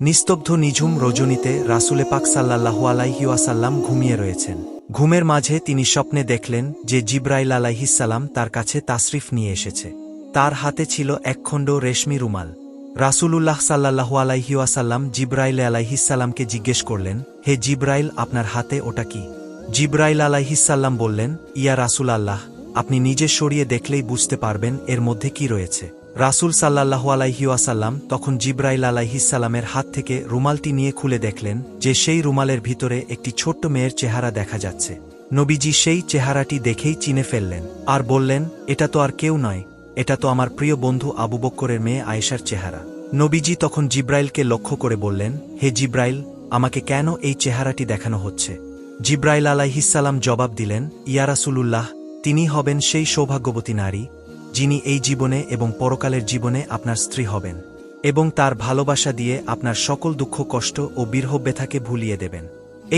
নিস্তব্ধ নিঝুম রজনীতে রাসুলে পাক সাল্লাল্লাহু আলাইহিওয়াসাল্লাম ঘুমিয়ে রয়েছেন। ঘুমের মাঝে তিনি স্বপ্নে দেখলেন যে জিব্রাইল আলাইহিসাল্লাম তার কাছে তাসরিফ নিয়ে এসেছে। তার হাতে ছিল একখণ্ড রেশমি রুমাল। রাসূলুল্লাহ সাল্লাল্লাহু আলাইহিওয়াসাল্লাম জিব্রাইল আলাইহিসাল্লামকে জিজ্ঞেস করলেন, হে জিব্রাইল, আপনার হাতে ওটা কি? জিব্রাইল আলাইহিসাল্লাম বললেন, ইয়া রাসূল আল্লাহ আপনি নিজে সরিয়ে দেখলেই বুঝতে পারবেন এর মধ্যে কি রয়েছে। রাসূল সাল্লাল্লাহু আলাইহিওয়াসাল্লাম তখন জিব্রাইল আলাইহিসাল্লামের হাত থেকে রুমালটি নিয়ে খুলে দেখলেন যে সেই রুমালের ভিতরে একটি ছোট্ট মেয়ের চেহারা দেখা যাচ্ছে। নবীজি সেই চেহারাটি দেখেই চিনে ফেললেন আর বললেন, এটা তো আর কেউ নয়, এটা তো আমার প্রিয় বন্ধু আবু বক্করের মেয়ে আয়েশার চেহারা। নবীজি তখন জিব্রাইলকে লক্ষ্য করে বললেন, হে জিব্রাইল, আমাকে কেন এই চেহারাটি দেখানো হচ্ছে? জিব্রাইল আলাইহিসাল্লাম জবাব দিলেন ইয়ারাসুলুল্লাহ তিনি হবেন সেই সৌভাগ্যবতী নারী যিনি এই জীবনে এবং পরকালের জীবনে আপনার স্ত্রী হবেন, এবং তার ভালোবাসা দিয়ে আপনার সকল দুঃখ, কষ্ট ও বিরহ ব্যথাকে ভুলিয়ে দেবেন।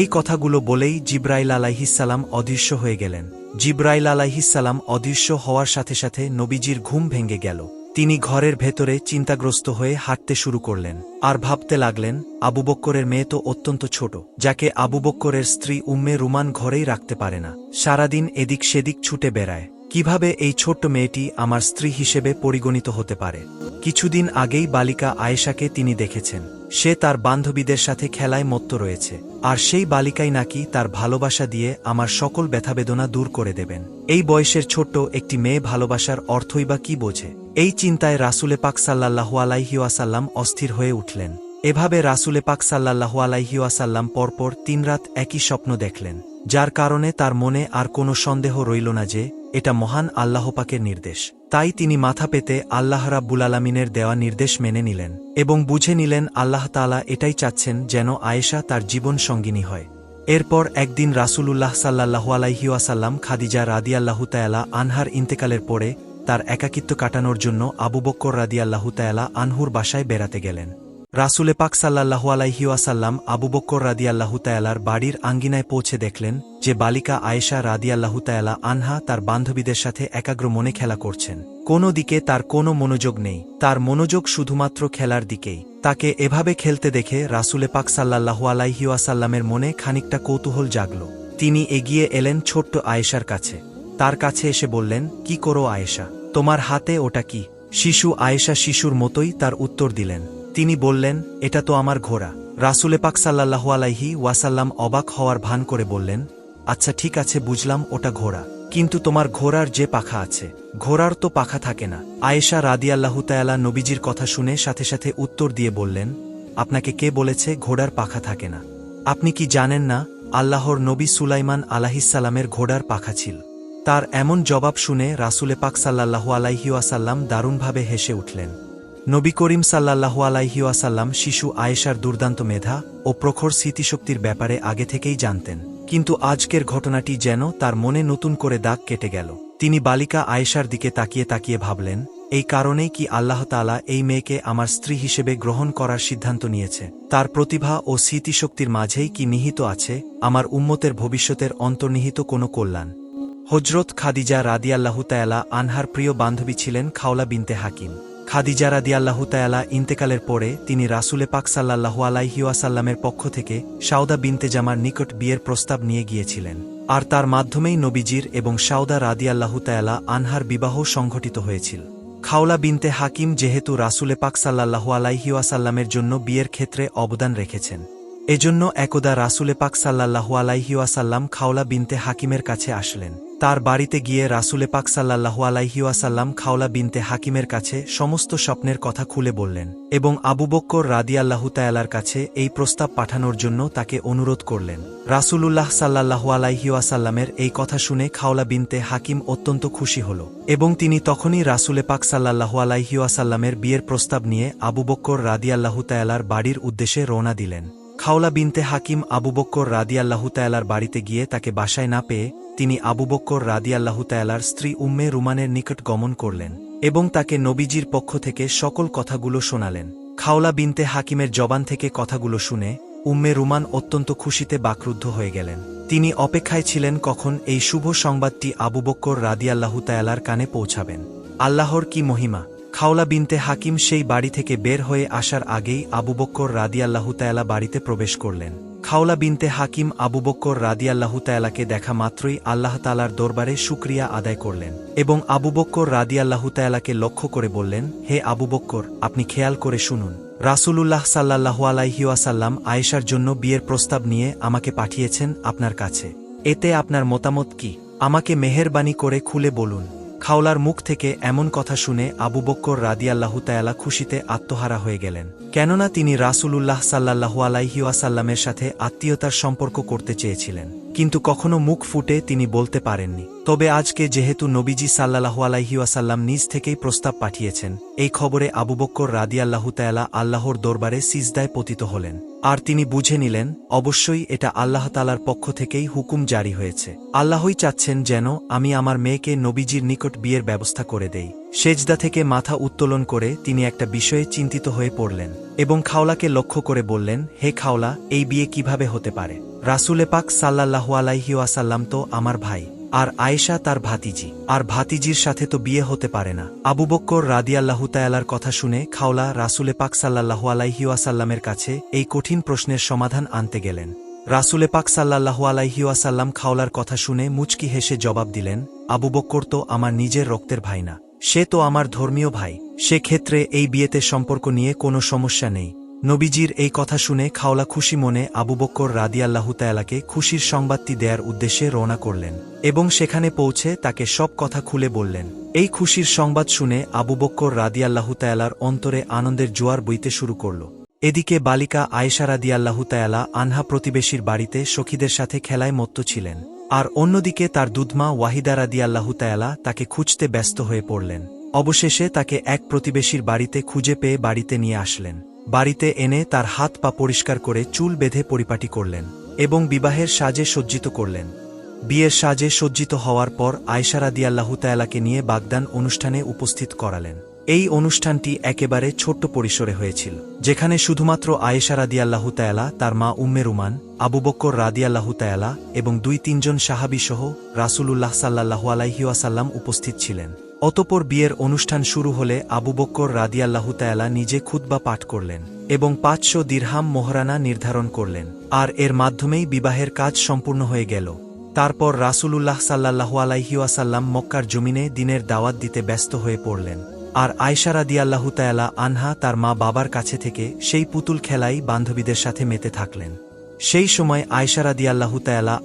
এই কথাগুলো বলেই জিব্রাইল আলাইহিসাল্লাম অদৃশ্য হয়ে গেলেন। জিব্রাইল আলাইহিসাল্লাম অদৃশ্য হওয়ার সাথে সাথে নবীজির ঘুম ভেঙে গেল। তিনি ঘরের ভেতরে চিন্তাগ্রস্ত হয়ে হাঁটতে শুরু করলেন আর ভাবতে লাগলেন, আবু বক্করের মেয়ে তো অত্যন্ত ছোট, যাকে আবু বক্করের স্ত্রী উম্মে রুমান ঘরেই রাখতে পারে না। সারাদিন এদিক সেদিক ছুটে বেড়ায়। কীভাবে এই ছোট্ট মেয়েটি আমার স্ত্রী হিসেবে পরিগণিত হতে পারে? কিছুদিন আগেই বালিকা আয়েশাকে তিনি দেখেছেন। সে তার বান্ধবীদের সাথে খেলায় মত্ত রয়েছে। আর সেই বালিকাই নাকি তার ভালোবাসা দিয়ে আমার সকল ব্যথাবেদনা দূর করে দেবেন। এই বয়সের ছোট্ট একটি মেয়ে ভালোবাসার অর্থই বা কি বোঝে? এই চিন্তায় রাসুলে পাক সাল্লাহু আলাইহিওয়াসাল্লাম অস্থির হয়ে উঠলেন। এভাবে রাসুলে পাক সাল্লাহু আলাইহিওয়াসাল্লাম পরপর তিন রাত একই স্বপ্ন দেখলেন। যার কারণে তার মনে আর কোনো সন্দেহ রইল না যে এটা মহান আল্লাহপাকের নির্দেশ। তাই তিনি মাথা পেতে আল্লাহ রাব্বুল আলমিনের দেওয়া নির্দেশ মেনে নিলেন এবং বুঝে নিলেন আল্লাহ তালা এটাই চাচ্ছেন যেন আয়েশা তার জীবন সঙ্গিনী হয়। এরপর একদিন রাসূলুল্লাহ সাল্লাহু আলাইহিওয়াসাল্লাম খাদিজা রাদিয়াল্লাহু তায়ালা আনহার ইন্তেকালের পরে তার একাকিত্ব কাটানোর জন্য আবু বক্কর রাদিয়াল্লাহু তায়ালা আনহুর বাসায় বেড়াতে গেলেন। রাসুলে পাক সাল্লাহু আলাইহিওয়াসাল্লাম আবু বক্কর রাদিয়াল্লাহু তায়ালার বাড়ির আঙ্গিনায় পৌঁছে দেখলেন যে বালিকা আয়েশা রাদিয়াল্লাহু তায়ালা আনহা তার বান্ধবীদের সাথে একাগ্র মনে খেলা করছেন। কোনো দিকে তার কোনো মনোযোগ নেই। তার মনোযোগ শুধুমাত্র খেলার দিকেই। তাকে এভাবে খেলতে দেখে রাসুলে পাক সাল্লাহু আলাইহিওয়াসাল্লামের মনে খানিকটা কৌতূহল জাগল। তিনি এগিয়ে এলেন ছোট্ট আয়েশার কাছে। তার কাছে এসে বললেন, কি করো আয়েশা? তোমার হাতে ওটা কি? শিশু আয়েশা শিশুর মতোই তার উত্তর দিলেন। তিনি বললেন, এটা তো আমার ঘোড়া। রাসুলে পাক সাল্লাহু আলাইহি ওয়াসাল্লাম অবাক হওয়ার ভান করে বললেন আচ্ছা ঠিক আছে, বুঝলাম ওটা ঘোড়া, কিন্তু তোমার ঘোড়ার যে পাখা আছে, ঘোড়ার তো পাখা থাকে না। আয়েশা রাদিয়াল্লাহু তায়ালা নবীজির কথা শুনে সাথে সাথে উত্তর দিয়ে বললেন, আপনাকে কে বলেছে ঘোড়ার পাখা থাকে না? আপনি কি জানেন না, আল্লাহর নবী সুলাইমান আলাহিসাল্লামের ঘোড়ার পাখা ছিল? তার এমন জবাব শুনে রাসুলে পাক সাল্লাহু আলাইহিওয়াসাল্লাম দারুণভাবে হেসে উঠলেন। নবী করিম সাল্লাহু আলাইহিওয়াসাল্লাম শিশু আয়েশার দুর্দান্ত মেধা ও প্রখর স্মৃতিশক্তির ব্যাপারে আগে থেকেই জানতেন। কিন্তু আজকের ঘটনাটি যেন তার মনে নতুন করে দাগ কেটে গেল। তিনি বালিকা আয়েশার দিকে তাকিয়ে তাকিয়ে ভাবলেন, এই কারণেই কি আল্লাহ তালা এই মেয়েকে আমার স্ত্রী হিসেবে গ্রহণ করার সিদ্ধান্ত নিয়েছে? তার প্রতিভা ও স্মৃতিশক্তির মাঝেই কি নিহিত আছে? আমার উম্মতের ভবিষ্যতের অন্তর্নিহিত কোনো কল্যাণ? হজরত খাদিজা রাদিয়াল্লাহু তায়ালা আনহার প্রিয় বান্ধবী ছিলেন খাওলা বিনতে হাকিম। খাদিজা আল্লাহ তায়ালা ইন্তেকালের পরে তিনি রাসুলে পাক সাল্লাহু আলাইহিওয়াসাল্লামের পক্ষ থেকে সাউদা বিনতে জামার নিকট বিয়ের প্রস্তাব নিয়ে গিয়েছিলেন। আর তার মাধ্যমেই নবীজির এবং সাউদা রাদি আল্লাহ তায়ালা আনহার বিবাহ সংঘটিত হয়েছিল। খাওলা বিনতে হাকিম যেহেতু রাসুলে পাক সাল্লাহু আলাইহিওয়াসাল্লামের জন্য বিয়ের ক্ষেত্রে অবদান রেখেছেন। এজন্য একদা রাসুলে পাক সাল্লাহু আলাইহিওয়াসাল্লাম খাওলা বিনতে হাকিমের কাছে আসলেন। তার বাড়িতে গিয়ে রাসুলে পাক সাল্লাহু আলাইহিওয়াসাল্লাম খাওলা বিনতে হাকিমের কাছে সমস্ত স্বপ্নের কথা খুলে বললেন এবং আবু বক্কর রাদিয়াল্লাহু তায়ালার কাছে এই প্রস্তাব পাঠানোর জন্য তাকে অনুরোধ করলেন। রাসুলুল্লাহ সাল্লাহু আলাইহিওয়াসাল্লামের এই কথা শুনে খাওলা বিনতে হাকিম অত্যন্ত খুশি হল এবং তিনি তখনই রাসুলে পাক সাল্লাহু আলাইহিওয়াসাল্লামের বিয়ের প্রস্তাব নিয়ে আবু বক্কর রাদিয়াল্লাহু তায়ালার বাড়ির উদ্দেশ্যে রওনা দিলেন। খাওলা বিনতে হাকিম আবু বক্কর রাদিয়াল্লাহু তায়ালার বাড়িতে গিয়ে তাকে বাসায় না পেয়ে তিনি আবু বক্কর রাদিয়াল্লাহু তায়ালার স্ত্রী উম্মে রুমানের নিকট গমন করলেন এবং তাকে নবীজির পক্ষ থেকে সকল কথাগুলো শোনালেন। খাওলা বিনতে হাকিমের জবান থেকে কথাগুলো শুনে উম্মে রুমান অত্যন্ত খুশিতে বাকরুদ্ধ হয়ে গেলেন। তিনি অপেক্ষায় ছিলেন কখন এই শুভ সংবাদটি আবু বক্কর রাদিয়াল্লাহু তায়ালার কানে পৌঁছাবেন। আল্লাহর কি মহিমা খাওলা বিনতে হাকিম সেই বাড়ি থেকে বের হয়ে আসার আগেই আবু বক্কর রাদিয়াল্লাহু বাড়িতে প্রবেশ করলেন। খাওলা বিনতে হাকিম আবু বক্কর রাদিয়াল্লাহু তায়ালাকে দেখা মাত্রই আল্লাহ তালার দরবারে শুক্রিয়া আদায় করলেন এবং আবু বক্কর রাদিয়াল্লাহু তায়ালাকে লক্ষ্য করে বললেন, হে আবু বক্কর, আপনি খেয়াল করে শুনুন। রাসূলুল্লাহ সাল্লাল্লাহু আলাইহি ওয়াসাল্লাম আয়েশার জন্য বিয়ের প্রস্তাব নিয়ে আমাকে পাঠিয়েছেন আপনার কাছে। এতে আপনার মতামত কি? আমাকে মেহেরবানি করে খুলে বলুন। খাওলার মুখ থেকে এমন কথা শুনে আবু বক্কর রাদিয়াল্লাহু তায়ালা খুশিতে আত্মহারা হয়ে গেলেন। কেননা তিনি রাসূলুল্লাহ সাল্লাল্লাহু আলাইহি ওয়াসাল্লামের সাথে আত্মীয়তার সম্পর্ক করতে চেয়েছিলেন। কিন্তু কখনো মুখ ফুটে তিনি বলতে পারেননি। তবে আজকে যেহেতু নবীজি সাল্লাল্লাহু আলাইহি ওয়াসাল্লাম নিজ থেকেই প্রস্তাব পাঠিয়েছেন, এই খবরে আবু বক্কর তায়ালা আল্লাহর দরবারে সিজদায় পতিত হলেন। আর তিনি বুঝে নিলেন, অবশ্যই এটা আল্লাহ তালার পক্ষ থেকেই হুকুম জারি হয়েছে। আল্লাহই চাচ্ছেন যেন আমি আমার মেয়েকে নবীজির নিকট বিয়ের ব্যবস্থা করে দেই। সেজদা থেকে মাথা উত্তোলন করে তিনি একটা বিষয়ে চিন্তিত হয়ে পড়লেন এবং খাওলাকে লক্ষ্য করে বললেন, হে খাওলা, এই বিয়ে কীভাবে হতে পারে? রাসুলে পাক সাল্লাল্লাহু আলাইহি ওয়াসাল্লাম তো আমার ভাই, আর আয়েশা তার ভাতিজি, আর ভাতিজির সাথে তো বিয়ে হতে পারে না। আবু বক্কর রাদিয়াল্লাহু তায়ালার কথা শুনে খাওলা রাসুলে পাক সাল্লাল্লাহু আলাইহি ওয়াসাল্লামের কাছে এই কঠিন প্রশ্নের সমাধান আনতে গেলেন। রাসুলে পাক সাল্লাল্লাহু আলাইহি ওয়াসাল্লাম খাওলার কথা শুনে মুচকি হেসে জবাব দিলেন, আবু বক্কর তো আমার নিজের রক্তের ভাই না। সে তো আমার ধর্মীয় ভাই। সে ক্ষেত্রে এই বিয়েতে সম্পর্ক নিয়ে কোনো সমস্যা নেই। নবীজির এই কথা শুনে খাওলা খুশি মনে আবু বক্কর রাদিয়াল্লাহু তায়ালাকে খুশির সংবাদটি দেয়ার উদ্দেশ্যে রওনা করলেন এবং সেখানে পৌঁছে তাকে সব কথা খুলে বললেন। এই খুশির সংবাদ শুনে আবু বক্কর রাদিয়াল্লাহু তায়ালার অন্তরে আনন্দের জোয়ার বইতে শুরু করল। এদিকে বালিকা আয়েশা রাদিয়াল্লাহু তায়ালা আনহা প্রতিবেশীর বাড়িতে সখীদের সাথে খেলায় মত্ত ছিলেন আর অন্যদিকে তার দুধমা ওয়াহিদা রাদিয়াল্লাহু তায়ালা তাকে খুঁজতে ব্যস্ত হয়ে পড়লেন। অবশেষে তাকে এক প্রতিবেশীর বাড়িতে খুঁজে পেয়ে বাড়িতে নিয়ে আসলেন। বাড়িতে এনে তার হাত পা পরিষ্কার করে চুল বেঁধে পরিপাটি করলেন এবং বিবাহের সাজে সজ্জিত করলেন। বিয়ের সাজে সজ্জিত হওয়ার পর আয়সারা দিয়াল্লাহু তায়ালাকে নিয়ে বাগদান অনুষ্ঠানে উপস্থিত করালেন। এই অনুষ্ঠানটি একেবারে ছোট্ট পরিসরে হয়েছিল, যেখানে শুধুমাত্র আয়েশা রাদিয়াল্লাহু তায়ালা তার মা উম্মে রুমান, আবু বক্কর রাদিয়াল্লাহু তায়ালা এবং দুই তিনজন সাহাবিসহ রাসূলুল্লাহ সাল্লাহু আলাইহিওয়াসাল্লাম উপস্থিত ছিলেন। অতপর বিয়ের অনুষ্ঠান শুরু হলে আবু বক্কর রাদিয়াল্লাহু তায়ালা নিজে খুতবা পাঠ করলেন এবং পাঁচশো দিরহাম মোহরানা নির্ধারণ করলেন। আর এর মাধ্যমেই বিবাহের কাজ সম্পূর্ণ হয়ে গেল। তারপর রাসূলুল্লাহ সাল্লাহু আলাইহিওয়াসাল্লাম মক্কার জমিনে দিনের দাওয়াত দিতে ব্যস্ত হয়ে পড়লেন। আর আয়সা রাদিয়াল্লাহু আনহা তার মা বাবার কাছে থেকে সেই পুতুল খেলাই বান্ধবীদের সাথে মেতে থাকলেন। সেই সময় আয়সা রাদিয়াল্লাহু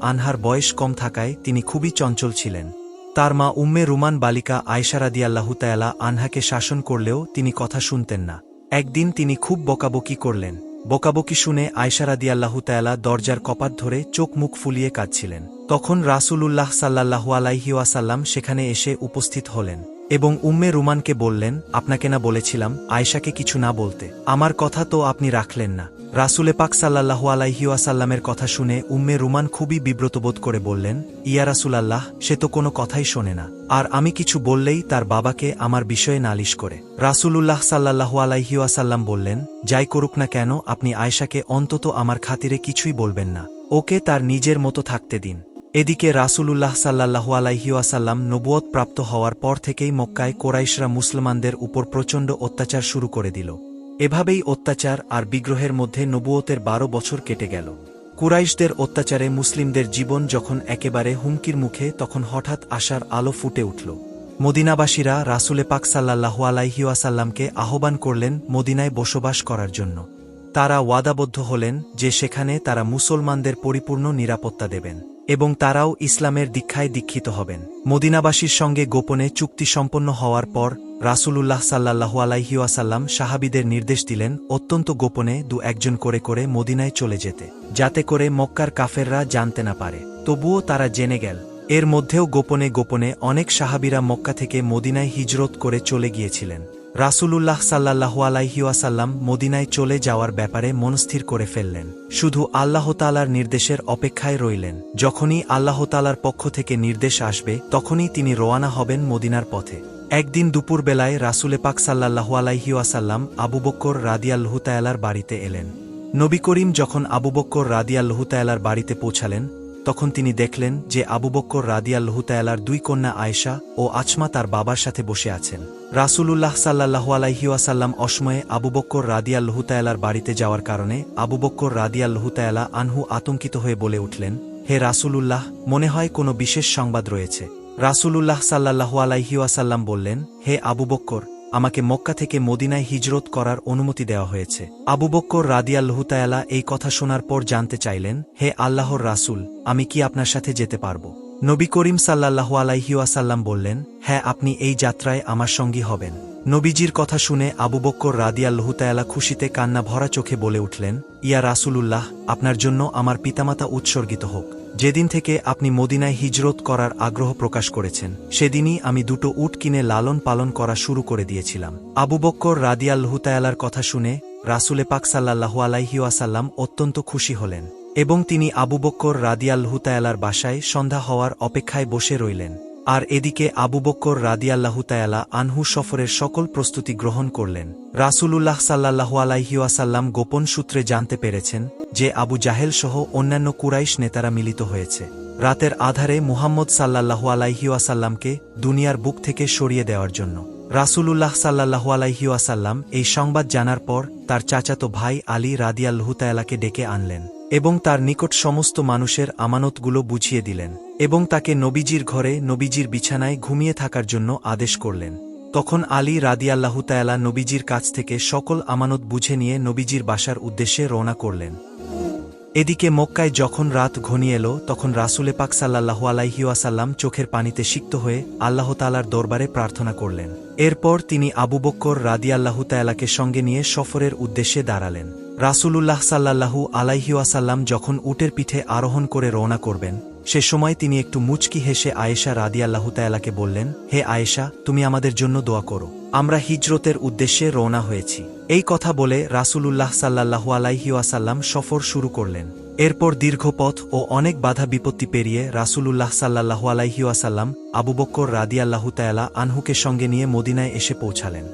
আনহার বয়স কম থাকায় তিনি খুবই চঞ্চল ছিলেন। তার মা উম্মে রুমান বালিকা আয়সা রাদিয়াল্লাহু তায়ালা আনহাকে শাসন করলেও তিনি কথা শুনতেন না। একদিন তিনি খুব বকাবকি করলেন। বকাবকি শুনে আয়সা রাদিয়াল্লাহু তায়ালা দরজার কপাট ধরে চোখ মুখ ফুলিয়ে কাঁদছিলেন। তখন রাসূলুল্লাহ সাল্লাল্লাহু আলাইহি ওয়াসাল্লাম সেখানে এসে উপস্থিত হলেন এবং উম্মে রুমানকে বললেন, আপনাকে না বলেছিলাম আয়সাকে কিছু না বলতে। আমার কথা তো আপনি রাখলেন না। রাসুলে পাক সাল্লাহু আলাইহিওয়াসাল্লামের কথা শুনে উম্মে রুমান খুবই বিব্রতবোধ করে বললেন, ইয়া রাসুলাল্লাহ, সে তো কোনো কথাই শোনে না। আর আমি কিছু বললেই তার বাবাকে আমার বিষয়ে নালিশ করে। রাসুলুল্লাহ সাল্লাহু আলাইহিওয়াসাল্লাম বললেন, যাই করুক না কেন, আপনি আয়সাকে অন্তত আমার খাতিরে কিছুই বলবেন না। ওকে তার নিজের মতো থাকতে দিন। এদিকে রাসূলুল্লাহ সাল্লাহু আলাইহিওয়াসাল্লাম নবুয়ত প্রাপ্ত হওয়ার পর থেকেই মক্কায় কোরাইশরা মুসলমানদের উপর প্রচণ্ড অত্যাচার শুরু করে দিল। এভাবেই অত্যাচার আর বিগ্রহের মধ্যে নবুয়তের বারো বছর কেটে গেল। কুরাইশদের অত্যাচারে মুসলিমদের জীবন যখন একেবারে হুমকির মুখে, তখন হঠাৎ আশার আলো ফুটে উঠল। মদিনাবাসীরা রাসুলে পাক সাল্লাহু আলাইহিওয়াসাল্লামকে আহ্বান করলেন মদিনায় বসবাস করার জন্য। তারা ওয়াদাবদ্ধ হলেন যে সেখানে তারা মুসলমানদের পরিপূর্ণ নিরাপত্তা দেবেন, এবং তারাও ইসলামের দীক্ষায় দীক্ষিত হবেন। মদিনাবাসীর সঙ্গে গোপনে চুক্তি সম্পন্ন হওয়ার পর, রাসূলুল্লাহ সাল্লাহু আলাইহিওয়াসাল্লাম সাহাবিদের নির্দেশ দিলেন অত্যন্ত গোপনে দু একজন করে করে মদিনায় চলে যেতে, যাতে করে মক্কার কাফেররা জানতে না পারে। তবুও তারা জেনে গেল, এর মধ্যেও গোপনে গোপনে অনেক সাহাবিরা মক্কা থেকে মদিনায় হিজরত করে চলে গিয়েছিলেন। রাসূলুল্লাহ সাল্লাহু আলাইহিওয়াসাল্লাম মদিনায় চলে যাওয়ার ব্যাপারে মনস্থির করে ফেললেন। শুধু আল্লাহতালার নির্দেশের অপেক্ষায় রইলেন। যখনই আল্লাহতালার পক্ষ থেকে নির্দেশ আসবে, তখনই তিনি রোয়ানা হবেন মদিনার পথে। একদিন দুপুরবেলায় রাসুলে পাক সাল্লাহু আলাইহিওয়াসাল্লাম আবু বক্কর রাদিয়াল্লুহতায়ালার বাড়িতে এলেন। নবী করিম যখন আবু বক্কর রাদিয়াল্লুহতায়ালার বাড়িতে পৌঁছালেন তখন তিনি দেখলেন যে আবু বক্কর রাদিয়াল্লাহুতায়ালার দুই কন্যা আয়েশা ও আচমা তার বাবার সাথে বসে আছেন। রাসূলুল্লাহ সাল্লাল্লাহু আলাইহি ওয়াসাল্লাম অসময়ে আবু বক্কর রাদিয়াল্লাহুতায়ালার বাড়িতে যাওয়ার কারণে আবু বক্কর রাদিয়াল্লাহুতায়ালা আনহু আতঙ্কিত হয়ে বলে উঠলেন, হে রাসূলুল্লাহ, মনে হয় কোনো বিশেষ সংবাদ রয়েছে। রাসূলুল্লাহ সাল্লাল্লাহু আলাইহি ওয়াসাল্লাম বললেন, হে আবু বক্কর আমাকে মক্কা থেকে মদিনায় হিজরত করার অনুমতি দেওয়া হয়েছে। আবু বক্কর রাদিয়াল্লাহুতায়ালা এই কথা শোনার পর জানতে চাইলেন, হে আল্লাহর রাসূল, আমি কি আপনার সাথে যেতে পারব? নবী করিম সাল্লাল্লাহু আলাইহি ওয়াসাল্লাম বললেন হ্যাঁ আপনি এই যাত্রায় আমার সঙ্গী হবেন। নবীজির কথা শুনে আবু বক্কর রাদিয়াল্লাহুতায়ালা খুশিতে কান্না ভরা চোখে বলে উঠলেন, ইয়া রাসূলুল্লাহ, আপনার জন্য আমার পিতামাতা উৎসর্গিত হোক। যেদিন থেকে আপনি মদিনায় হিজরত করার আগ্রহ প্রকাশ করেছেন, সেদিনই আমি দুটো উট কিনে লালন পালন করা শুরু করে দিয়েছিলাম। আবু বক্কর রাদিয়াল্লাহুতায়ালার কথা শুনে রাসুলে পাক সাল্লাহু আলাইহিওয়াসাল্লাম অত্যন্ত খুশি হলেন এবং তিনি আবু বক্কর রাদিয়াল্লাহুতায়ালার বাসায় সন্ধ্যা হওয়ার অপেক্ষায় বসে রইলেন। আর এদিকে আবু বক্কর রাদিয়াল্লাহুতায়ালা আনহু সফরের সকল প্রস্তুতি গ্রহণ করলেন। রাসূলুল্লাহ সাল্লাহু আলাইহিওয়াসাল্লাম গোপন সূত্রে জানতে পেরেছেন যে আবু জাহেল সহ অন্যান্য কুরাইশ নেতারা মিলিত হয়েছে। রাতের আধারে মুহাম্মদ সাল্লাহু আলাইহিওয়াসাল্লামকে দুনিয়ার বুক থেকে সরিয়ে দেওয়ার জন্য। রাসূলুল্লাহ সাল্লাহু আলাইহিওয়াসাল্লাম এই সংবাদ জানার পর তার চাচাতো ভাই আলী রাদিয়াল্লাহুতায়ালাকে ডেকে আনলেন। এবং তার নিকট সমস্ত মানুষের আমানতগুলো বুঝিয়ে দিলেন, এবং তাকে নবীজির ঘরে নবীজির বিছানায় ঘুমিয়ে থাকার জন্য আদেশ করলেন। তখন আলী রাদিয়াল্লাহুতায়ালা নবীজির কাছ থেকে সকল আমানত বুঝে নিয়ে নবীজির বাসার উদ্দেশ্যে রওনা করলেন। এদিকে মক্কায় যখন রাত ঘনিয়ে এলো, তখন রাসুলে পাক সাল্লাহু আলাইহিওয়াসাল্লাম চোখের পানিতে সিক্ত হয়ে আল্লাহ তালার দরবারে প্রার্থনা করলেন। এরপর তিনি আবু বক্কর রাদিয়াল্লাহু তায়ালাকে সঙ্গে নিয়ে সফরের উদ্দেশ্যে দাঁড়ালেন। রাসূলুল্লাহ সাল্লাল্লাহু আলাইহিওয়াসাল্লাম যখন উটের পিঠে আরোহণ করে রওনা করবেন, সে সময় তিনি একটু মুচকি হেসে আয়েশা রাদিয়াল্লাহু তায়ালাকে বললেন, হে আয়েশা, তুমি আমাদের জন্য দোয়া করো। আমরা হিজরতের উদ্দেশ্যে রওনা হয়েছি। এই কথা বলে রাসূলুল্লাহ সাল্লাল্লাহু আলাইহিওয়াসাল্লাম সফর শুরু করলেন। এরপর দীর্ঘ পথ ও অনেক বাধা বিপত্তি পেরিয়ে রাসূলুল্লাহ সাল্লাল্লাহু আলাইহিওয়াসাল্লাম আবু বক্কর রাদিয়াল্লাহু তায়ালা আনহুকে সঙ্গে নিয়ে মদিনায় এসে পৌঁছালেন।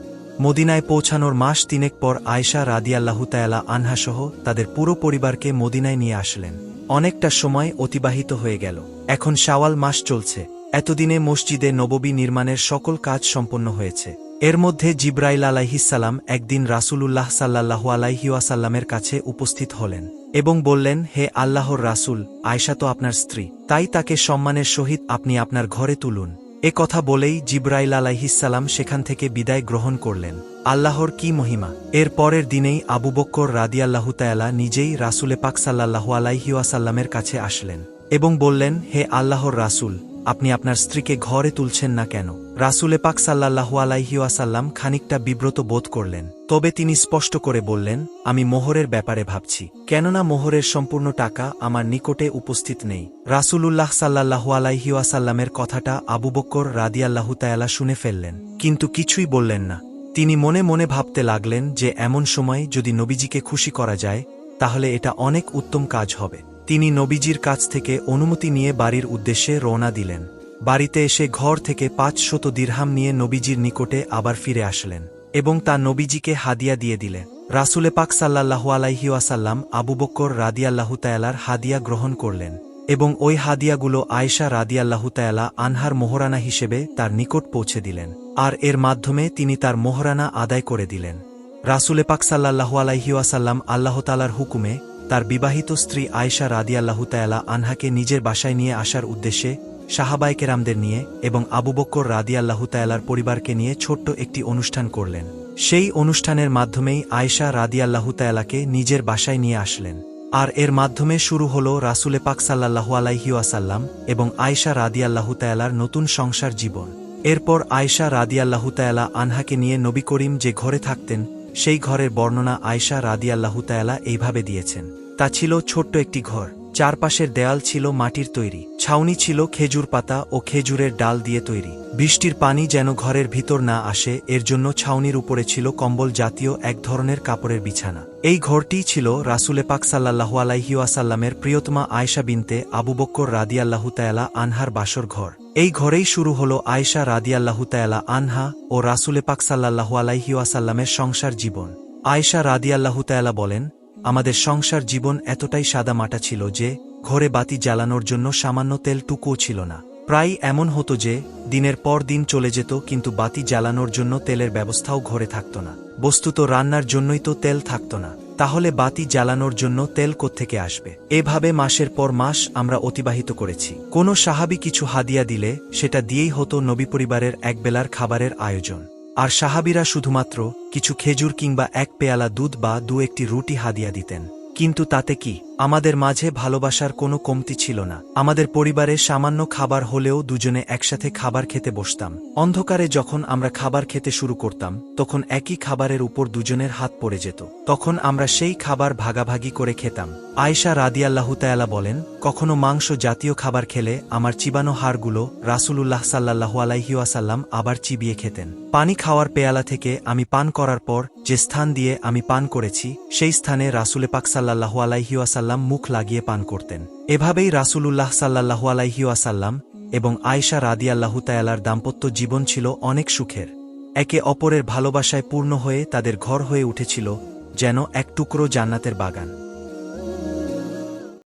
মদিনায় পৌঁছানোর মাস তিনেক পর আয়সা রাদিয়াল্লাহু তায়ালা আনহাসহ তাদের পুরো পরিবারকে মদিনায় নিয়ে আসলেন। অনেকটা সময় অতিবাহিত হয়ে গেল। এখন শাওয়াল মাস চলছে। এতদিনে মসজিদে নববী নির্মাণের সকল কাজ সম্পন্ন হয়েছে। এর মধ্যে জিব্রাইল আলাইহিসাল্লাম একদিন রাসূলুল্লাহ সাল্লাহু আলাইহিওয়াসাল্লামের কাছে উপস্থিত হলেন এবং বললেন, হে আল্লাহর রাসূল আয়সা তো আপনার স্ত্রী। তাই তাকে সম্মানের সহিত আপনি আপনার ঘরে তুলুন। এ কথা বলেই জিব্রাইল আলাইহিসাল্লাম সেখান থেকে বিদায় গ্রহণ করলেন। আল্লাহর কি মহিমা? এর পরের দিনেই আবু বক্কর রাদিয়াল্লাহু তায়ালা নিজেই রাসুলে পাক সাল্লাহু আলাইহিওয়াসাল্লামের কাছে আসলেন এবং বললেন, হে আল্লাহর রাসুল আপনি আপনার স্ত্রীকে ঘরে তুলছেন না কেন? রাসুলে পাক সাল্লাহু আলাইহিওয়াসাল্লাম খানিকটা বিব্রত বোধ করলেন। তবে তিনি স্পষ্ট করে বললেন, আমি মোহরের ব্যাপারে ভাবছি। কেননা মোহরের সম্পূর্ণ টাকা আমার নিকটে উপস্থিত নেই। রাসূলুল্লাহ সাল্লাহু আলাইহিওয়াসাল্লামের কথাটা আবু বক্কর রাদিয়াল্লাহু তায়ালা শুনে ফেললেন। কিন্তু কিছুই বললেন না। তিনি মনে মনে ভাবতে লাগলেন যে, এমন সময় যদি নবীজিকে খুশি করা যায়, তাহলে এটা অনেক উত্তম কাজ হবে। তিনি নবীজির কাছ থেকে অনুমতি নিয়ে বাড়ির উদ্দেশ্যে রওনা দিলেন। বাড়িতে এসে ঘর থেকে পাঁচ শত দীর্হাম নিয়ে নবীজির নিকটে আবার ফিরে আসলেন এবং তা নবীজিকে হাদিয়া দিয়ে দিলেন রাসুলে পাক সাল্লাহু আলাইহিওয়াসাল্লাম আবু বক্কর রাদিয়াল্লাহু তায়ালার হাদিয়া গ্রহণ করলেন এবং ওই হাদিয়াগুলো আয়েশা রাদিয়াল্লাহু তায়ালা আনহার মোহরানা হিসেবে তার নিকট পৌঁছে দিলেন আর এর মাধ্যমে তিনি তার মোহরানা আদায় করে দিলেন। রাসুলে পাক সাল্লাহু আলাইহিওয়াসাল্লাম আল্লাহতালার হুকুমে তার বিবাহিত স্ত্রী আয়েশা রাদিয়াল্লাহু তায়ালা আনহাকে নিজের বাসায় নিয়ে আসার উদ্দেশ্যে সাহাবাইকেরামদের নিয়ে এবং আবু বক্কর রাদিয়াল্লাহু তায়ালার পরিবারকে নিয়ে ছোট্ট একটি অনুষ্ঠান করলেন। সেই অনুষ্ঠানের মাধ্যমেই আয়েশা রাদিয়াল্লাহু তায়ালাকে নিজের বাসায় নিয়ে আসলেন। আর এর মাধ্যমে শুরু হল রাসুলে পাক সাল্লাহু আলাইহিওয়াসাল্লাম এবং আয়েশা রাদিয়াল্লাহু তায়ালার নতুন সংসার জীবন। এরপর আয়েশা রাদিয়াল্লাহু তায়ালা আনহাকে নিয়ে নবী করিম যে ঘরে থাকতেন, সেই ঘরের বর্ণনা আয়েশা রাদিয়াল্লাহু তায়ালা এইভাবে দিয়েছেন। তা ছিল ছোট্ট একটি ঘর। চারপাশের দেয়াল ছিল মাটির তৈরি, ছাউনি ছিল খেজুর পাতা ও খেজুরের ডাল দিয়ে তৈরি। বৃষ্টির পানি যেন ঘরের ভিতর না আসে, এর জন্য ছাউনির উপরে ছিল কম্বল জাতীয় এক ধরনের কাপড়ের বিছানা। এই ঘরটিই ছিল রাসুলে পাক সাল্লাহু আলাইহিওয়াসাল্লামের প্রিয়তমা আয়সা বিনতে আবু বক্কর রাদিয়াল্লাহু তায়ালা আনহার বাসর ঘর। এই ঘরেই শুরু হল আয়সা রাদিয়াল্লাহু তায়ালা আনহা ও রাসুলে পাক সাল্লাহু আলাইহিওয়াসাল্লামের সংসার জীবন। আয়সা রাদিয়াল্লাহু তায়ালা বলেন আমাদের সংসার জীবন এতটাই সাদা মাটা ছিল যে, ঘরে বাতি জ্বালানোর জন্য সামান্য তেল টুকুও ছিল না। প্রায় এমন হতো যে, দিনের পর দিন চলে যেত কিন্তু বাতি জ্বালানোর জন্য তেলের ব্যবস্থাও ঘরে থাকত না। বস্তুত রান্নার জন্যই তো তেল থাকত না। তাহলে বাতি জ্বালানোর জন্য তেল কোত্থেকে আসবে? এভাবে মাসের পর মাস আমরা অতিবাহিত করেছি। কোনো সাহাবি কিছু হাদিয়া দিলে, সেটা দিয়েই হতো নবী পরিবারের একবেলার খাবারের আয়োজন। আর সাহাবিরা শুধুমাত্র কিছু খেজুর কিংবা এক পেয়ালা দুধ বা দু একটি রুটি হাদিয়া দিতেন। কিন্তু তাতে কি? আমাদের মাঝে ভালোবাসার কোনো কমতি ছিল না। আমাদের পরিবারে সামান্য খাবার হলেও দুজনে একসাথে খাবার খেতে বসতাম। অন্ধকারে যখন আমরা খাবার খেতে শুরু করতাম, তখন একই খাবারের উপর দুজনের হাত পড়ে যেত। তখন আমরা সেই খাবার ভাগাভাগি করে খেতাম। আয়সা রাদিয়াল্লাহুতায়ালা বলেন, কখনো মাংস জাতীয় খাবার খেলে আমার চিবানো হাড়গুলো রাসূলুল্লাহ সাল্লাহু আলাইহিওয়াসাল্লাম আবার চিবিয়ে খেতেন। পানি খাওয়ার পেয়ালা থেকে আমি পান করার পর, যে স্থান দিয়ে আমি পান করেছি, সেই স্থানে রাসুলে পাক সাল্লাহু আলাইহিওয়াসাল্লাম মুখ লাগিয়ে পান করতেন। এভাবেই রাসূলুল্লাহ সাল্লাহু আলাইহিওয়াসাল্লাম এবং আয়সা রাদিয়াল্লাহু তায়ালার দাম্পত্য জীবন ছিল অনেক সুখের। একে অপরের ভালোবাসায় পূর্ণ হয়ে তাদের ঘর হয়ে উঠেছিল যেন এক টুকরো জান্নাতের বাগান।